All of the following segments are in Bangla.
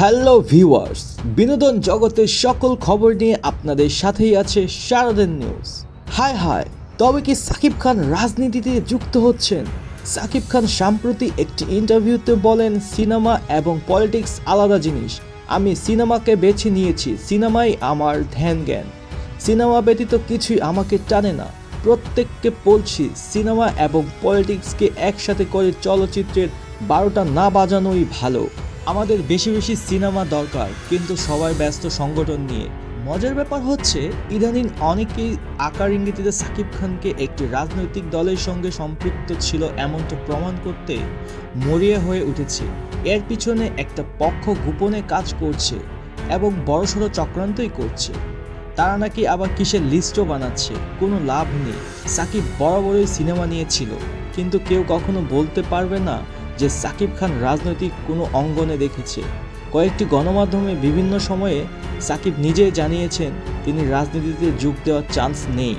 হ্যালো ভিউয়ার্স বিনোদন জগতের সকল খবর নিয়ে আপনাদের সাথেই আছে সারাদিন নিউজ হাই হাই তবে কি সাকিব খান রাজনীতিতে যুক্ত হচ্ছেন? সাকিব খান সম্প্রতি একটি ইন্টারভিউতে বলেন, সিনেমা এবং পলিটিক্স আলাদা জিনিস। আমি সিনেমাকে বেছে নিয়েছি। সিনেমাই আমার ধ্যান জ্ঞান। সিনেমা ব্যতীত কিছুই আমাকে টানে না। প্রত্যেককে বলছি, সিনেমা এবং পলিটিক্সকে একসাথে করে চলচ্চিত্রের বারোটা না বাজানোই ভালো। আমাদের বেশি বেশি সিনেমা দরকার, কিন্তু সবাই ব্যস্ত সংগঠন নিয়ে। মজার ব্যাপার হচ্ছে, ইদানিং অনেকেই আকার ইঙ্গিতে সাকিব খানকে একটি রাজনৈতিক দলের সঙ্গে সম্পৃক্ত ছিল এমনটা প্রমাণ করতে মরিয়া হয়ে উঠেছে। এর পিছনে একটা পক্ষ গোপনে কাজ করছে এবং বড়সড় চক্রান্তই করছে। তারা নাকি আবার কিসের লিস্টও বানাচ্ছে, কোনো লাভ নেই। সাকিব বরাবরই সিনেমা নিয়েছিল কিন্তু কেউ কখনো বলতে পারবে না যে সাকিব খান রাজনৈতিক কোনো অঙ্গনে দেখেছে। কয়েকটি গণমাধ্যমে বিভিন্ন সময়ে সাকিব নিজে জানিয়েছেন তিনি রাজনীতিতে যোগ দেওয়ার চান্স নেই।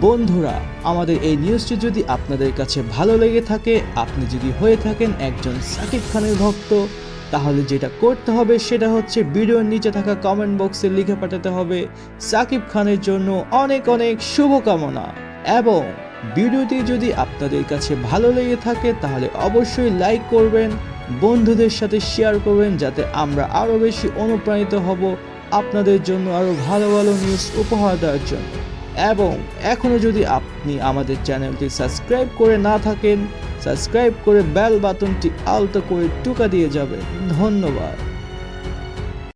বন্ধুরা, আমাদের এই নিউজটি যদি আপনাদের কাছে ভালো লেগে থাকে, আপনি যদি হয়ে থাকেন একজন সাকিব খানের ভক্ত, তাহলে যেটা করতে হবে সেটা হচ্ছে ভিডিওর নিচে থাকা কমেন্ট বক্সে লিখে পাঠাতে হবে, সাকিব খানের জন্য অনেক অনেক শুভকামনা এবং ভিডিওটি যদি আপনাদের কাছে ভালো লেগে থাকে, তাহলে অবশ্যই লাইক করবেন, বন্ধুদের সাথে শেয়ার করবেন, যাতে আমরা আরও বেশি অনুপ্রাণিত হব আপনাদের জন্য আরও ভালো ভালো নিউজ উপহার দেওয়ার জন্য। এবং এখনও যদি আপনি আমাদের চ্যানেলটি সাবস্ক্রাইব করে না থাকেন, সাবস্ক্রাইব করে বেল বাটনটি আলতো করে টুকা দিয়ে যাবেন। ধন্যবাদ।